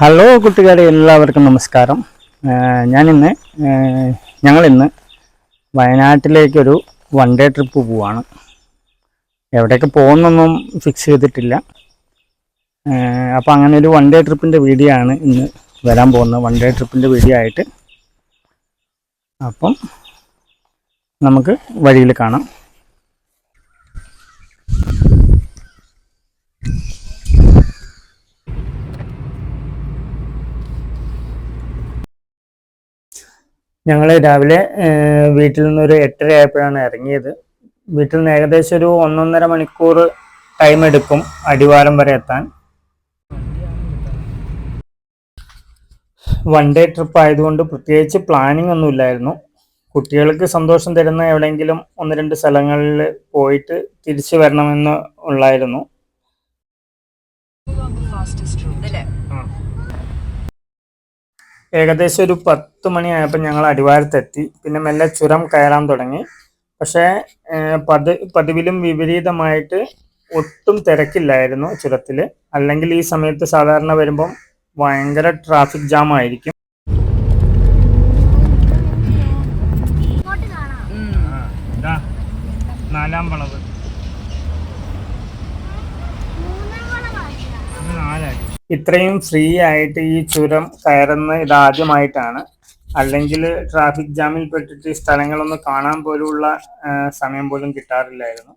Hello കുട്ടികളെ എല്ലാവർക്കും നമസ്കാരം. ഞാനിന്ന് ഞങ്ങളിന്ന് വയനാട്ടിലേക്കൊരു വൺ ഡേ ട്രിപ്പ് പോവാണ്. എവിടെയൊക്കെ പോകുന്നൊന്നും ഫിക്സ് ചെയ്തിട്ടില്ല. അപ്പോൾ അങ്ങനെ ഒരു വൺ ഡേ ട്രിപ്പിന്റെ വീഡിയോ ആണ് ഇന്ന് വരാൻ പോകുന്നത്. വൺ ഡേ ട്രിപ്പിന്റെ വീഡിയോ ആയിട്ട്. അപ്പം നമുക്ക് വഴിയിൽ കാണാം. ഞങ്ങൾ രാവിലെ വീട്ടിൽ നിന്ന് ഒരു എട്ടര ആയപ്പോഴാണ് ഇറങ്ങിയത്. വീട്ടിൽ നിന്ന് ഏകദേശം ഒരു ഒന്നൊന്നര മണിക്കൂർ ടൈം എടുക്കും അടിവാരം വരെ എത്താൻ. വൺ ഡേ ട്രിപ്പ് ആയതുകൊണ്ട് പ്രത്യേകിച്ച് പ്ലാനിംഗ് ഒന്നും ഇല്ലായിരുന്നു. കുട്ടികൾക്ക് സന്തോഷം തരുന്ന എവിടെയെങ്കിലും ഒന്ന് രണ്ട് സ്ഥലങ്ങളിൽ പോയിട്ട് തിരിച്ചു വരണമെന്ന് ഉള്ളായിരുന്നു. ഏകദേശം ഒരു പത്ത് മണിയായപ്പോൾ ഞങ്ങൾ അടിവാരത്തെത്തി. പിന്നെ മെല്ലെ ചുരം കയറാൻ തുടങ്ങി. പക്ഷേ പത് പതി പതിവിലും വിപരീതമായിട്ട് ഒട്ടും തിരക്കില്ലായിരുന്നു ചുരത്തിൽ അല്ലെങ്കിൽ ഈ സമയത്ത് സാധാരണ വരുമ്പം ഭയങ്കര ട്രാഫിക് ജാം ആയിരിക്കും. ഇത്രയും ഫ്രീ ആയിട്ട് ഈ ചുരം കയറുന്ന ഇതാദ്യമായിട്ടാണ്. അല്ലെങ്കിൽ ട്രാഫിക് ജാമിൽ പെട്ടിട്ട് ഈ സ്ഥലങ്ങളൊന്നും കാണാൻ പോലുള്ള സമയം പോലും കിട്ടാറില്ലായിരുന്നു.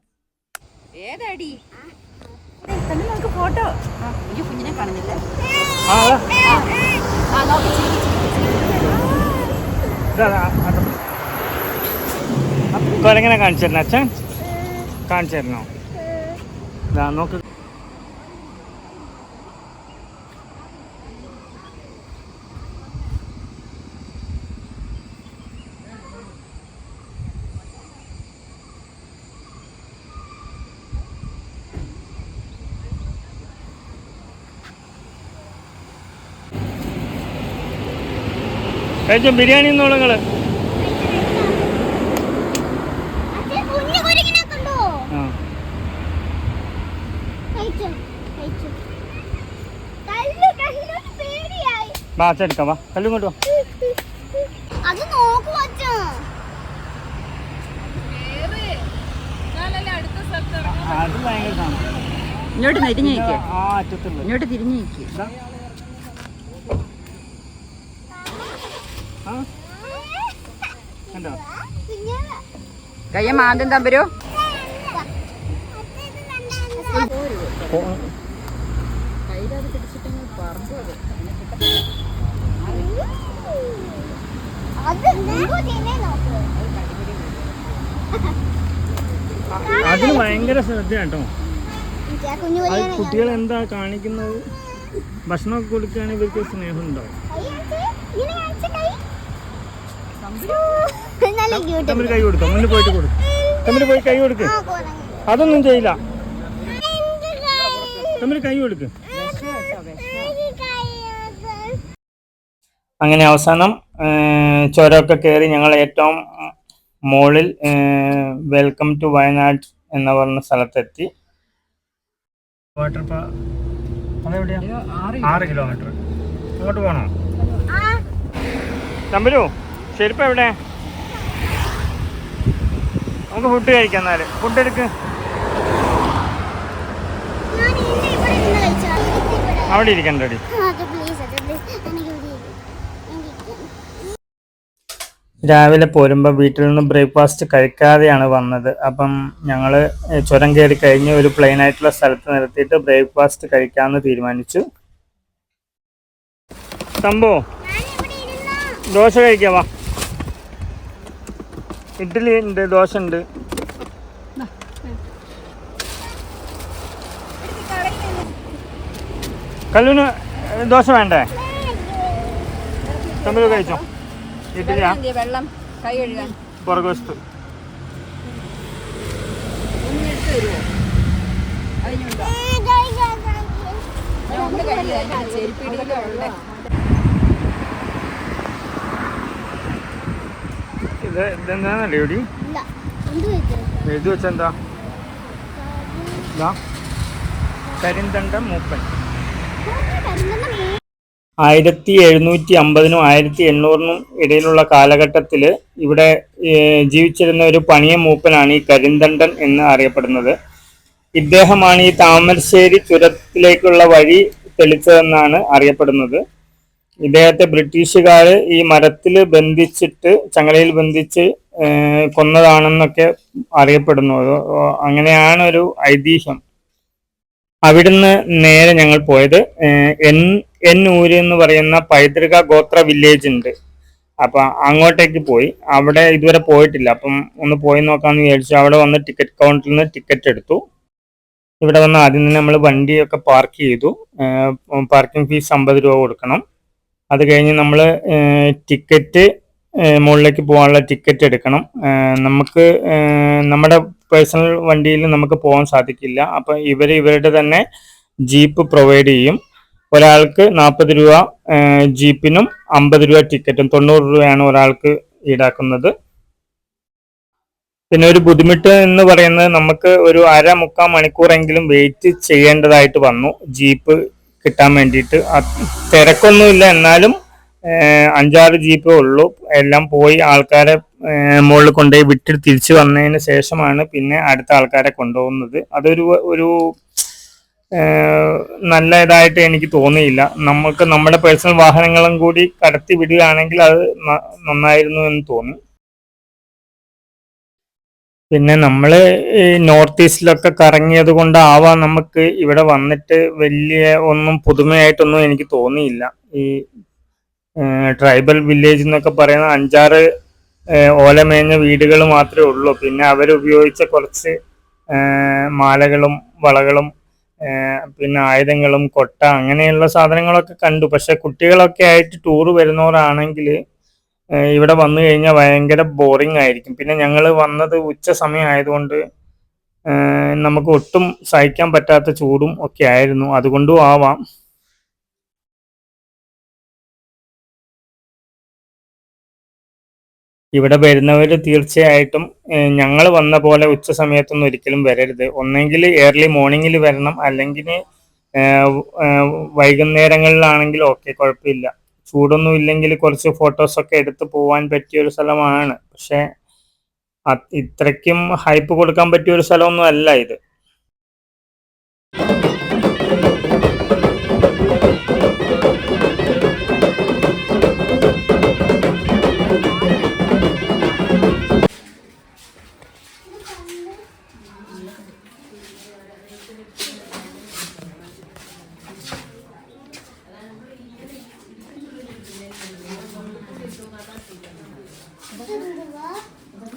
ഏതാടി? ഫോട്ടോ കുഞ്ഞിനെ കാണുന്നില്ലേ. കാണിച്ചു തരണ അച്ഛൻ? കാണിച്ചു തരണോ ഇതാ നോക്ക്. കഴിച്ചോ ബിരിയാണി എന്നോളൂ നിങ്ങൾ. വാ അച്ഛൻ എടുക്കാം വാ. കല്ലും കൊണ്ടു അത് നോക്കൂ അച്ഛൻ. ഇങ്ങോട്ട് തിരിഞ്ഞു ഇങ്ങോട്ട് തിരിഞ്ഞു നിൽക്കുക ഇതാ. ആ കണ്ടോ? കയ്യ ആദ്യം തമ്പരോ. അതിന് ഭയങ്കര ശ്രദ്ധ കേട്ടോ ഇച്ചാ കുഞ്ഞു കുട്ടികൾ എന്താ കാണിക്കുന്നത്? ഭക്ഷണമൊക്കെ കൊടുക്കുകയാണെങ്കിൽ ഇവർക്ക് സ്നേഹം ഉണ്ടാവും തമ്മിൽ. കൈ കൊടുക്കാം മുന്നിൽ പോയിട്ട് കൊടുക്കും. തമ്മിൽ പോയി കൈ കൊടുക്ക്. അതൊന്നും ചെയ്യില്ല. തമ്മിൽ കൈ കൊടുക്ക്. അങ്ങനെ അവസാനം ചുരമൊക്കെ കയറി ഞങ്ങൾ ഏറ്റവും മോളിൽ വെൽക്കം ടു വയനാട് എന്ന് പറഞ്ഞ സ്ഥലത്തെത്തി. വാട്ടർ ആറ് കിലോമീറ്റർ. അങ്ങോട്ട് പോകണോ തമ്പലു ചെരുപ്പ് എവിടെ? നമുക്ക് ഫുഡ് കഴിക്കാം എന്നാൽ. ഫുഡ് എടുക്ക്. അവിടെ ഇരിക്കണ്ടടി. രാവിലെ പോരുമ്പോൾ വീട്ടിൽ നിന്ന് ബ്രേക്ക്ഫാസ്റ്റ് കഴിക്കാതെയാണ് വന്നത്. അപ്പം ഞങ്ങൾ ചുരം കയറി കഴിഞ്ഞ് ഒരു പ്ലെയിൻ ആയിട്ടുള്ള സ്ഥലത്ത് നിർത്തിയിട്ട് ബ്രേക്ക്ഫാസ്റ്റ് കഴിക്കാമെന്ന് തീരുമാനിച്ചു. സംഭവം ദോശ കഴിക്കാവാ ഇഡ്ഡലി ഉണ്ട് ദോശ ഉണ്ട്. കല്ലൂന് ദോശ വേണ്ടേ? തമ്മിൽ കഴിച്ചോ? ഇഡ്ഡലിയാ? വെള്ളം കൈ കഴുകാൻ. പുറകുവശത്ത് കുഞ്ഞെടുത്ത് തരുമോ അതിനുണ്ടോ കൈ കഴുകാൻ. ഞാൻ ഒന്ന് കഴുകാൻ ചെരുപ്പിടിയിലോ ഉള്ള ഇത് ഇതെന്താന്നല്ലേ കഴിച്ചത് എഴുതി വെച്ചെന്താ? കരിന്തണ്ട മൂപ്പൻ. ആയിരത്തി എഴുന്നൂറ്റി അമ്പതിനും ആയിരത്തി എണ്ണൂറിനും ഇടയിലുള്ള കാലഘട്ടത്തിൽ ഇവിടെ ജീവിച്ചിരുന്ന ഒരു പണിയ മൂപ്പനാണ് ഈ കരിന്തണ്ടൻ എന്ന് അറിയപ്പെടുന്നത്. ഇദ്ദേഹമാണ് ഈ താമരശ്ശേരി ചുരത്തിലേക്കുള്ള വഴി തെളിച്ചതെന്നാണ് അറിയപ്പെടുന്നത്. ഇദ്ദേഹത്തെ ബ്രിട്ടീഷുകാർ ഈ മരത്തിൽ ബന്ധിച്ചിട്ട് ചങ്ങലയിൽ ബന്ധിച്ച് കൊന്നതാണെന്നൊക്കെ അറിയപ്പെടുന്നു. അങ്ങനെയാണ് ഒരു ഐതിഹ്യം. അവിടുന്ന് നേരെ ഞങ്ങൾ പോയത് എൻ എൻ ഊര് എന്ന് പറയുന്ന പൈതൃക ഗോത്ര വില്ലേജ് ഉണ്ട്. അപ്പൊ അങ്ങോട്ടേക്ക് പോയി. അവിടെ ഇതുവരെ പോയിട്ടില്ല. അപ്പം ഒന്ന് പോയി നോക്കാന്ന് വിചാരിച്ചു. അവിടെ വന്ന് ടിക്കറ്റ് കൗണ്ടറിൽ നിന്ന് ടിക്കറ്റ് എടുത്തു. ഇവിടെ വന്ന് ആദ്യം തന്നെ നമ്മൾ വണ്ടിയൊക്കെ പാർക്ക് ചെയ്തു. പാർക്കിംഗ് ഫീസ് അമ്പത് രൂപ കൊടുക്കണം. അത് കഴിഞ്ഞ് നമ്മൾ ടിക്കറ്റ് മുകളിലേക്ക് പോകാനുള്ള ടിക്കറ്റ് എടുക്കണം. നമുക്ക് നമ്മുടെ പേഴ്സണൽ വണ്ടിയിൽ നമുക്ക് പോകാൻ സാധിക്കില്ല. അപ്പം ഇവർ ഇവരുടെ തന്നെ ജീപ്പ് പ്രൊവൈഡ് ചെയ്യും. ഒരാൾക്ക് നാൽപ്പത് രൂപ ജീപ്പിനും അമ്പത് രൂപ ടിക്കറ്റും. തൊണ്ണൂറ് രൂപയാണ് ഒരാൾക്ക് ഈടാക്കുന്നത്. പിന്നെ ഒരു ബുദ്ധിമുട്ട് എന്ന് പറയുന്നത് നമുക്ക് ഒരു അര മുക്കാൽ മണിക്കൂറെങ്കിലും വെയിറ്റ് ചെയ്യേണ്ടതായിട്ട് വന്നു. ജീപ്പ് കിട്ടാൻ വേണ്ടിയിട്ട്. തിരക്കൊന്നുമില്ല. എന്നാലും അഞ്ചാറ് ജീപ്പേ ഉള്ളൂ. എല്ലാം പോയി ആൾക്കാരെ മുകളിൽ കൊണ്ടുപോയി വിട്ടിൽ തിരിച്ചു വന്നതിന് ശേഷമാണ് പിന്നെ അടുത്ത ആൾക്കാരെ കൊണ്ടുപോകുന്നത്. അതൊരു ഒരു നല്ല ഇതായിട്ട് എനിക്ക് തോന്നിയില്ല. നമുക്ക് നമ്മുടെ പേഴ്സണൽ വാഹനങ്ങളും കൂടി കടത്തി വിടുകയാണെങ്കിൽ അത് നന്നായിരുന്നു എന്ന് തോന്നി. പിന്നെ നമ്മൾ നോർത്ത് ഈസ്റ്റിലൊക്കെ കറങ്ങിയത് കൊണ്ടാവാം നമുക്ക് ഇവിടെ വന്നിട്ട് വലിയ ഒന്നും പുതുമയായിട്ടൊന്നും എനിക്ക് തോന്നിയില്ല. ഈ ട്രൈബൽ വില്ലേജ് എന്നൊക്കെ പറയുന്ന അഞ്ചാറ് ഓലമേഞ്ഞ വീടുകൾ മാത്രമേ ഉള്ളൂ. പിന്നെ അവരുപയോഗിച്ച കുറച്ച് മാലകളും വളകളും പിന്നെ ആയുധങ്ങളും കൊട്ട അങ്ങനെയുള്ള സാധനങ്ങളൊക്കെ കണ്ടു. പക്ഷെ കുട്ടികളൊക്കെ ആയിട്ട് ടൂർ വരുന്നവരാണെങ്കിൽ ഇവിടെ വന്നു കഴിഞ്ഞാൽ ഭയങ്കര ബോറിംഗ് ആയിരിക്കും. പിന്നെ ഞങ്ങൾ വന്നത് ഉച്ച സമയം ആയതുകൊണ്ട് നമുക്ക് ഒട്ടും സഹിക്കാൻ പറ്റാത്ത ചൂടും ഒക്കെ ആയിരുന്നു. അതുകൊണ്ടും ആവാം. ഇവിടെ വരുന്നവർ തീർച്ചയായിട്ടും ഞങ്ങൾ വന്ന പോലെ ഉച്ച സമയത്തൊന്നും ഒരിക്കലും വരരുത്. ഒന്നെങ്കിൽ ഏർലി മോർണിംഗിൽ വരണം. അല്ലെങ്കിൽ വൈകുന്നേരങ്ങളിലാണെങ്കിൽ ഓക്കെ കുഴപ്പമില്ല. ചൂടൊന്നും ഇല്ലെങ്കിൽ കുറച്ച് ഫോട്ടോസൊക്കെ എടുത്ത് പോവാൻ പറ്റിയ ഒരു സ്ഥലമാണ്. പക്ഷെ ഇത്രയ്ക്കും ഹൈപ്പ് കൊടുക്കാൻ പറ്റിയ ഒരു സ്ഥലമൊന്നും അല്ല ഇത്.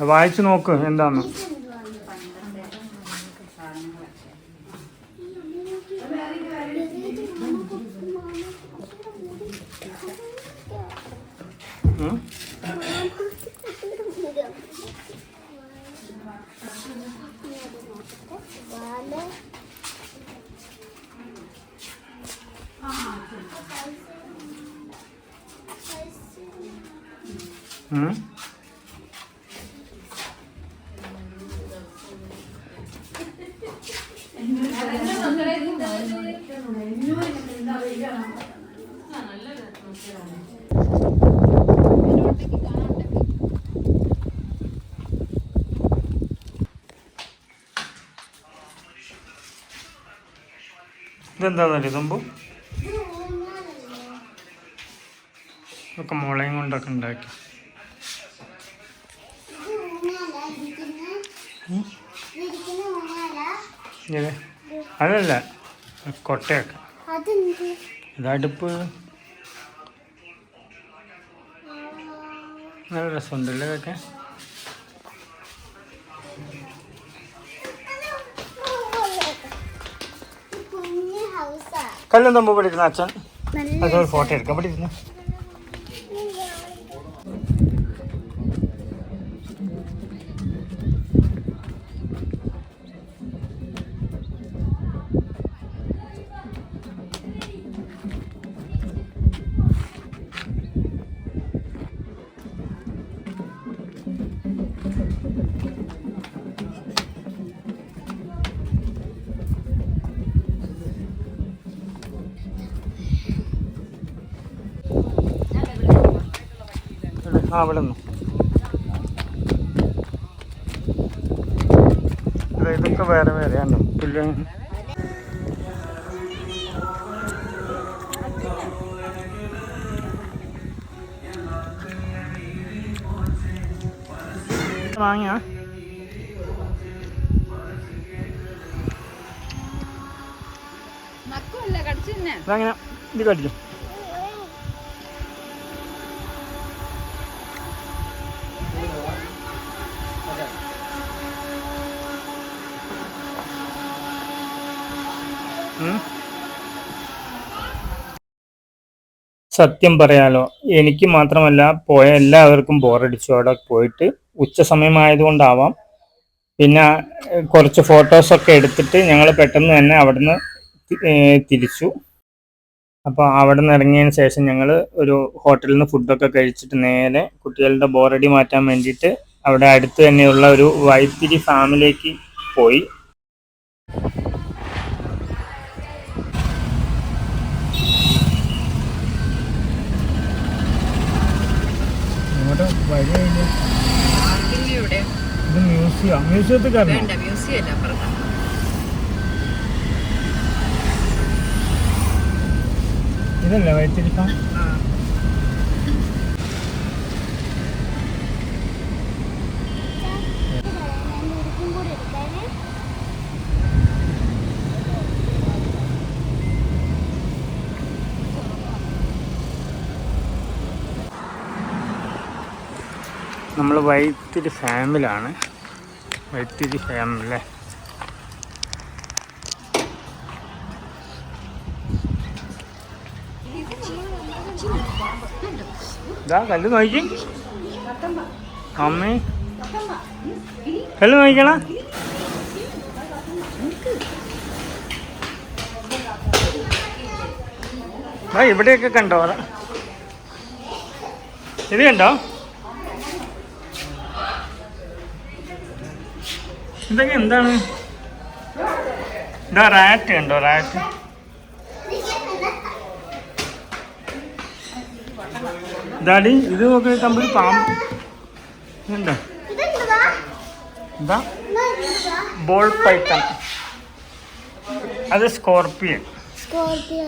വായിച്ചു നോക്ക് എന്താന്ന്. ഇതെന്താന്നല്ലേ സംഭവം ഒക്കെ മുളയും കൊണ്ടൊക്കെ ഉണ്ടാക്കി. അതല്ല കൊട്ടയൊക്കെ. ഇതടുപ്പ് നല്ല രസമുണ്ടല്ലേ ഇതൊക്കെ? കല്ലും തമ്പ് പഠിക്കുന്ന അച്ഛൻ? അതൊരു ഫോട്ടോ എടുക്കാൻ പഠിക്കുന്നു. ആ അവിടെ നിന്ന് ഇത് ഇതൊക്കെ വേറെ വേറെയാണോ പുല്ല് വാങ്ങിയാ? കടിച്ചു ഇതങ്ങനെ ഇത് കടിക്കും സത്യം പറയാലോ എനിക്ക് മാത്രമല്ല പോയ എല്ലാവർക്കും ബോറടിച്ചു. അവിടെ പോയിട്ട് ഉച്ച സമയമായതുകൊണ്ടാവാം. പിന്നെ കുറച്ച് ഫോട്ടോസൊക്കെ എടുത്തിട്ട് ഞങ്ങൾ പെട്ടെന്ന് തന്നെ അവിടുന്ന് തിരിച്ചു. അപ്പോൾ അവിടെ നിന്ന് ഇറങ്ങിയതിന് ശേഷം ഞങ്ങൾ ഒരു ഹോട്ടലിൽ നിന്ന് ഫുഡൊക്കെ കഴിച്ചിട്ട് നേരെ കുട്ടികളുടെ ബോറടി മാറ്റാൻ വേണ്ടിയിട്ട് അവിടെ അടുത്ത് തന്നെയുള്ള ഒരു വൈത്തിരി ഫാമിലേക്ക് പോയി. ഇവിടെ ഇത് മ്യൂസിയം. മ്യൂസിയത്തിൽ കയറണം മ്യൂസിയം അല്ല അപ്പുറത്താണ് ഇതല്ലേ വൈത്തിരി നമ്മൾ വൈത്തിരി ഫാമിലാണ്. വൈത്തിരി ഫാമിലെ. ഇതാ കല്ല് നോക്കി. അമ്മേ. കല്ല് നോക്കണ ഇവിടെയൊക്കെ കണ്ടോ? ഇത് കണ്ടോ? ഇതൊക്കെ എന്താണ്? ഇതാ റാറ്റ് ഉണ്ടോ റാറ്റ്? ഇതാടി ഇത് നോക്കി തമ്മിൽ പാമ്പ്. എന്താ എന്താ ബോൾ പൈത്തൺ അത് സ്കോർപ്പിയൻ സ്കോർപ്പിയോ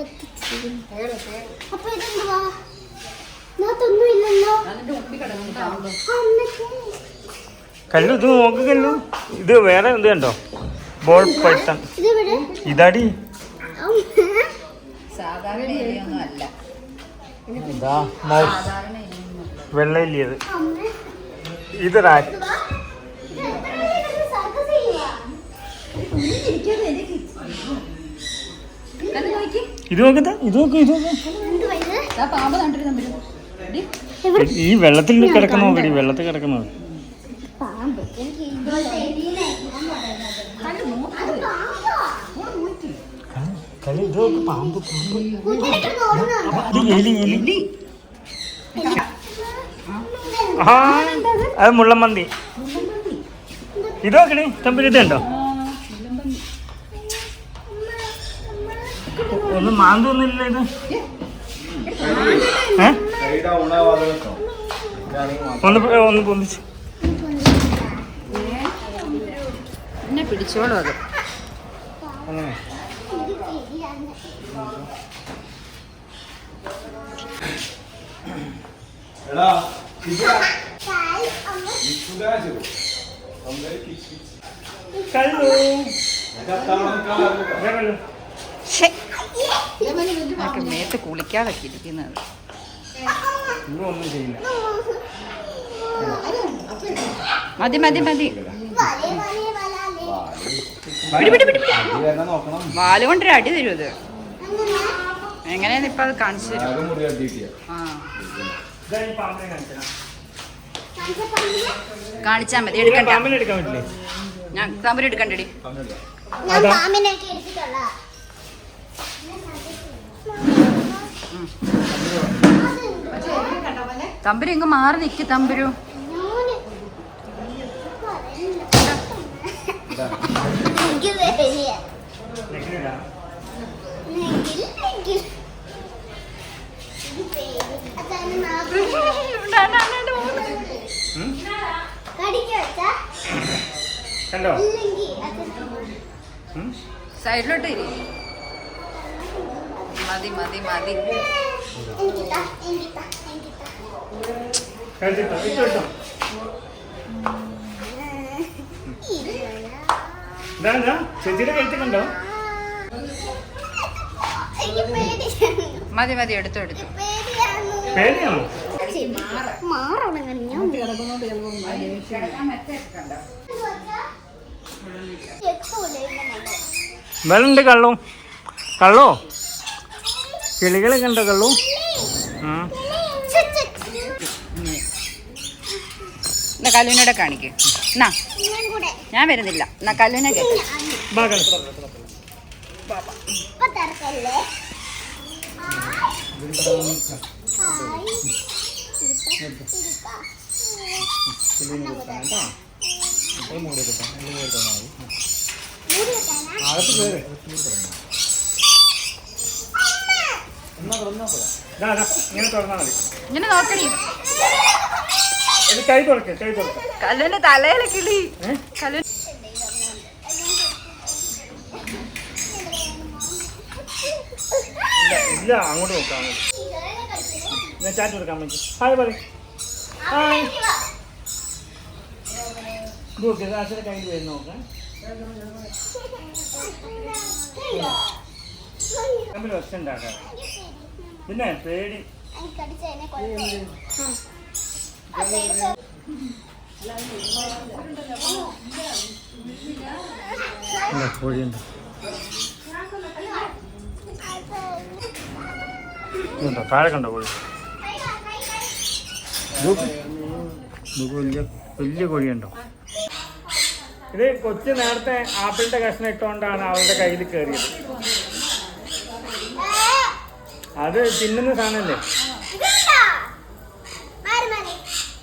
കല്ലു ഇത് നോക്ക് കല്ലു. ഇത് വേറെ എന്ത് കണ്ടോ? ബോൾ പൈത്തൺ ഇതാടി. ഇതാ മൗസ്. ഇത് റാറ്റ് ഇത് നോക്കട്ടെ ഇത് നോക്ക് ഇത് നോക്ക്. ഈ വെള്ളത്തിൽ കിടക്കുന്ന നോക്കടി വെള്ളത്തിൽ കിടക്കുന്നത് പാമ്പ് എനിക്ക് ഇതുപോലത്തെ എലിനെ ഞാൻ പറയുന്നത്. കണ്ടു നോക്ക്. അത് പാമ്പാ. കളി ഇത് നോക്ക് പാമ്പ്. പാമ്പ് കുഞ്ഞിനെക്കിടന്ന് ഓടുന്നതാണോ? ഇത് എലി എലി ആ അത് മുള്ളമന്തി ഇത് നോക്കണേ ഉണ്ടോ ഒന്നും മാന്തൊന്നുമില്ല ഇത്. ഒന്ന് ഒന്ന് പൊന്തിച്ച്. എന്നെ പിടിച്ചോളൂ അത്. അങ്ങനെ നമുക്ക് മേത്ത് കുളിക്കാതൊക്കെ ഇരിക്കുന്നത്. ഒന്നും ചെയ്യില്ല. മതി മതി മതി വലേ, വലേ, വലാലേ. പിടി പിടി പിടി പിടി. നോക്കണം വാൽ കൊണ്ടൊരു അടി തരും ഇത്. അങ്ങനെ എങ്ങനെയാന്ന് ഇപ്പൊ അത് കാണിച്ചു. കാണിച്ച മതി എടുക്കണ്ട. പാമ്പിനെ എടുക്കാൻ പറ്റില്ലേ? ഞാൻ തമ്പുരു എടുക്കണ്ടടി. തമ്പുരു. ഇങ്ങ് മാറി നിക്ക് തമ്പുരു. എനിക്ക് കണ്ടോ? സൈഡിലോട്ട് ഇരി. മതി മതി മതി. കഴിച്ചിട്ടോ ഇട്ടോ ഇതാ ചേച്ചിയുടെ മതി മതി എടുത്തു എടുത്തു. പേടിയാണ്. പേടിയാണോ? മാറണം വെള്ളുണ്ട് കള്ളു. കള്ളോ? കിളികളൊക്കെ ഉണ്ടോ കള്ളു? കല്ലുവിനോടെ കാണിക്ക്. എന്നാ ഞാൻ കൂടെ ഞാൻ വരുന്നില്ല. എന്നാ കല്ലിനെ കേട്ടോ ഇങ്ങനെ തുറന്നാൽ മതി ഇങ്ങനെ നോക്കടി ഇത് കൈ തുറക്ക് കൈ തുറക്ക്. കല്ലുവിന്റെ തലയിലെ കിളി? കല്ലു ഇല്ല അങ്ങോട്ട് നോക്കാം അങ്ങോട്ട്. ഞാൻ ചാറ്റ് കൊടുക്കാൻ പറ്റി ഹായ് പറ ഹായ് നോക്ക് അച്ഛന്റെ കയ്യിൽ വരുന്ന നോക്കാം തമ്മിൽ ഒച്ച ഉണ്ടാക്കാം പിന്നെ പേടി. കോഴിയുണ്ട്. ഇതുണ്ടോ? താഴെ കണ്ടോ കോഴി? വലിയ വലിയ കോഴിയുണ്ടോ? ഇത് കൊച്ചു നേരത്തെ ആപ്പിളിന്റെ കഷ്ണം ഇട്ടുകൊണ്ടാണ് അവളുടെ കയ്യിൽ കയറിയത് അത് തിന്നുന്ന സാധനമല്ലേ?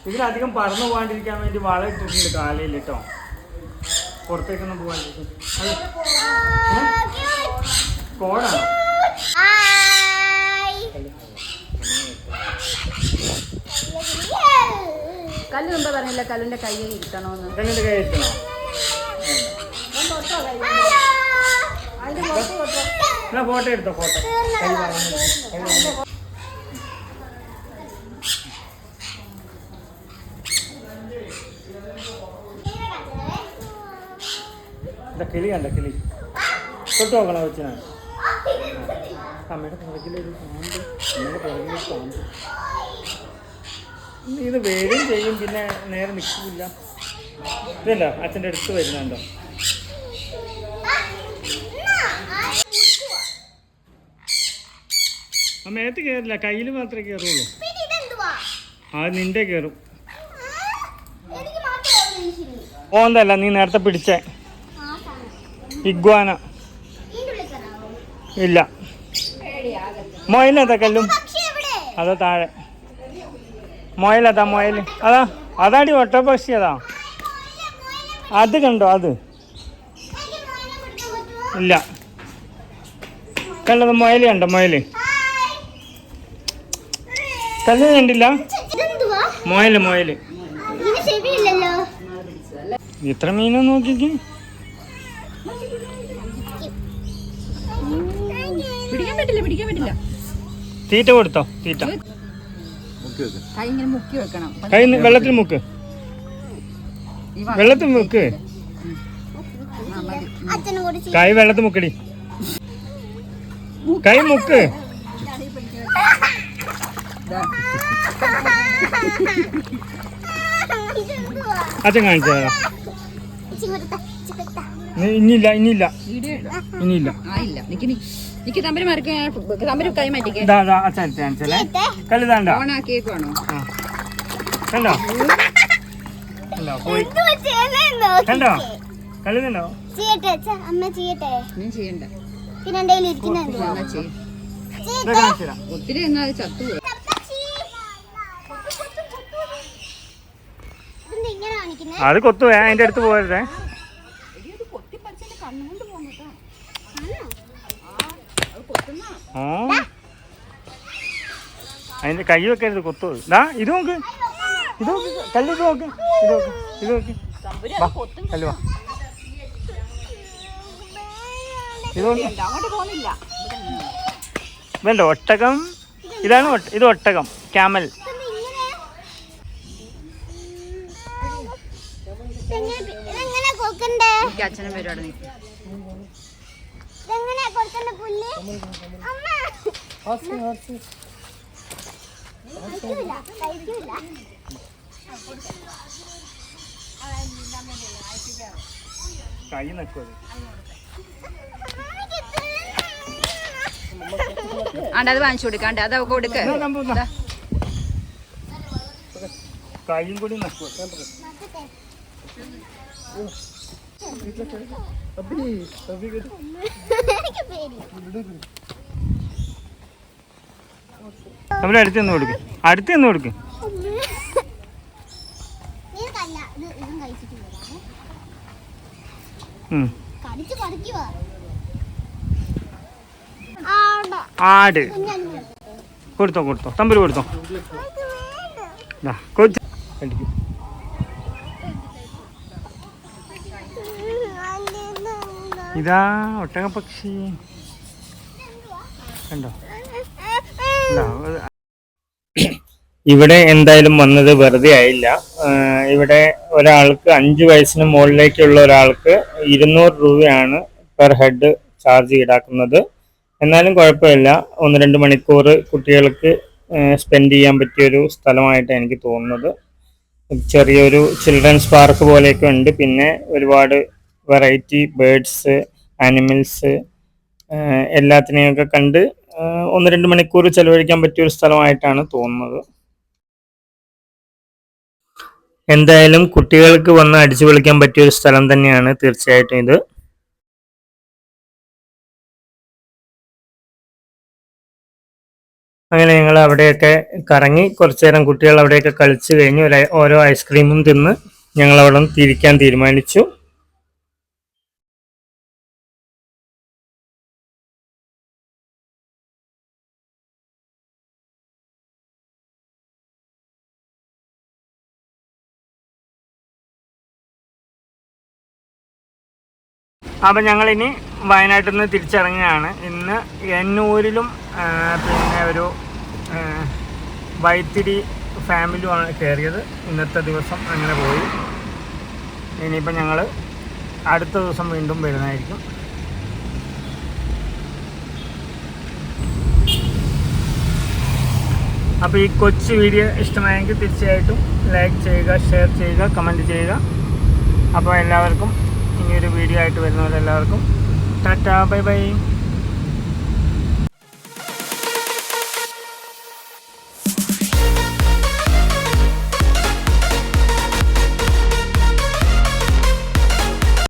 ഇതിലധികം പറന്നു പോകാണ്ടിരിക്കാൻ വേണ്ടി വള ഇട്ടിട്ടുണ്ട് കാലയിൽ കേട്ടോ. പുറത്തേക്കൊന്നും പോകാണ്ടിരിക്കും കോടാണോ കല്ലു എന്താ പറഞ്ഞില്ല കല്ലുവിന്റെ കയ്യിൽ ഇരുത്തണോന്ന് കണ്ണിന്റെ കൈ എന്നാ ഫോട്ടോ എടുത്തോ ഫോട്ടോ കൈ വാങ്ങുന്നു കൈ വാങ്ങുന്നു ഇതാ കിളി കണ്ട കിളി. തൊട്ട് നോക്കണം വെച്ചാൽ അമ്മയുടെ പുറകിലൊരു പാമ്പ്. അമ്മയുടെ പുറകിലൊരു പാമ്പ്. ഇത് വരും ചെയ്യും പിന്നെ നേരെ നിൽക്കില്ല ഇതല്ലോ അച്ഛന്റെ അടുത്ത് വരുന്നുണ്ടോ? ആ മേത്ത് കയറില്ല കയ്യിൽ മാത്രമേ കയറുള്ളൂ. ആ നിന്റെ കയറും. ഓന്തല്ല നീ നേരത്തെ പിടിച്ചേ. ഇഗ്വാന. ഇല്ല. മൊയലതാ കല്ലും? അതാ താഴെ. മൊയലതാ മൊയൽ അതാ അതാടി ഒട്ടപക്ഷി അതാ. അത് കണ്ടോ അത്? ഇല്ല. കണ്ടത് മൊയൽ കണ്ടോ മൊയൽ കല്ല് കണ്ടില്ല? മൊയൽ മൊയൽ ഇത്ര മീനും നോക്കിക്ക്. പറ്റില്ല. തീറ്റ കൊടുത്തോ? തീറ്റ. കൈ ഇങ്ങനെ മുക്കി വെക്കണം. കൈ വെള്ളത്തിൽ മുക്ക്. വെള്ളത്തിൽ മുക്ക്. കൈ വെള്ളത്തിൽ മുക്കടി. കൈ മുക്ക്. അച്ഛൻ കാണിച്ചു തരാം. ഇനിയില്ല ഇനിയില്ല. ഇനിയില്ല. ആയില്ല നിക്ക് നി- നിക്ക് തമ്പര് മറക്കാൻ തമ്പര് കൈ മാറ്റിക്കേ. ഇതാ ഇതാ അച്ഛൻ അടുത്ത് കാണിച്ചല്ലേ കല്ലുതാണ്ട ഓണാക്കിയേക്കുവാണോ ആ. കണ്ടോ? കണ്ടോ? പോയി. കണ്ടോ. കല്ലുന്നുണ്ടോ ചെയ്യണ്ട. ഒത്തിരി അത് കൊത്തു അത് കൊത്തുവേ അതിന്റെ അടുത്ത് പോകരുതേ ആ. അതിന്റെ കൈ വെക്കരുത് കൊത്തു. ദാ ഇത് നോക്ക്. ഇത് നോക്ക്. കല്ല് ഇത് നോക്ക്. ഇത് നോക്ക്. ഇത് നോക്ക്. തമ്പുരാൻ വാ കൊത്തും. കല്ല് വാ. ഇത് വേണ്ട ഒട്ടകം. ഇതാണ് ഇത് ഒട്ടകം. ക്യാമൽ. അച്ഛനും വരും അവിടെ നിൽക്കും കൈ ആണ്ട് അത് വാങ്ങിച്ചു കൊടുക്കാണ്ട് അത് അവക്ക് കൊടുക്ക. കൈയും കൂടി നക്കുക അവിടെ അടുത്ത് നിന്ന് കൊടുക്കും. അടുത്ത് നിന്ന് കൊടുക്കും. ആടെ. കൊടുത്തോ കൊടുത്തോ. തമ്പര് കൊടുത്തോ. കൊച്ചു അടിക്കും ഇതാ ഒട്ടകപ്പക്ഷി കണ്ടോ? ഇവിടെ എന്തായാലും വന്നത് വെറുതെ ആയില്ല. ഇവിടെ ഒരാൾക്ക് അഞ്ച് വയസ്സിന് മുകളിലേക്കുള്ള ഒരാൾക്ക് ഇരുന്നൂറ് രൂപയാണ് പെർ ഹെഡ് ചാർജ് ഈടാക്കുന്നത്. എന്നാലും കുഴപ്പമില്ല. ഒന്ന് രണ്ട് മണിക്കൂർ കുട്ടികൾക്ക് സ്പെൻഡ് ചെയ്യാൻ പറ്റിയൊരു സ്ഥലമായിട്ടാണ് എനിക്ക് തോന്നുന്നത്. ചെറിയൊരു ചിൽഡ്രൻസ് പാർക്ക് പോലെയൊക്കെ ഉണ്ട്. പിന്നെ ഒരുപാട് വെറൈറ്റി ബേഡ്സ് ആനിമൽസ് എല്ലാത്തിനെയൊക്കെ കണ്ട് ഒന്ന് രണ്ട് മണിക്കൂർ ചെലവഴിക്കാൻ പറ്റിയ ഒരു സ്ഥലമായിട്ടാണ് തോന്നുന്നത്. എന്തായാലും കുട്ടികൾക്ക് വന്ന് അടിച്ചു പൊളിക്കാൻ പറ്റിയ ഒരു സ്ഥലം തന്നെയാണ് തീർച്ചയായിട്ടും ഇത്. അങ്ങനെ ഞങ്ങൾ അവിടെയൊക്കെ കറങ്ങി കുറച്ചു നേരം കുട്ടികൾ അവിടെയൊക്കെ കളിച്ചു കഴിഞ്ഞ് ഓരോ ഐസ്ക്രീമും തിന്ന് ഞങ്ങൾ അവിടെ നിന്ന് തിരിക്കാൻ തീരുമാനിച്ചു. അപ്പം ഞങ്ങളിനി വയനാട്ടിൽ നിന്ന് തിരിച്ചിറങ്ങുകയാണ്. ഇന്ന് എന്നൂരിലും പിന്നെ ഒരു വൈത്തിരി ഫാമിലിയുമാണ് കയറിയത്. ഇന്നത്തെ ദിവസം അങ്ങനെ പോയി. ഇനിയിപ്പം ഞങ്ങൾ അടുത്ത ദിവസം വീണ്ടും വരുന്നതായിരിക്കും. അപ്പോൾ ഈ കൊച്ചു വീഡിയോ ഇഷ്ടമായെങ്കിൽ തീർച്ചയായിട്ടും ലൈക്ക് ചെയ്യുക ഷെയർ ചെയ്യുക കമന്റ് ചെയ്യുക. അപ്പോൾ എല്ലാവർക്കും ഇനിയൊരു വീഡിയോ ആയിട്ട് വരുന്നവരെല്ലാവർക്കും ടാറ്റാ ബൈ ബൈ.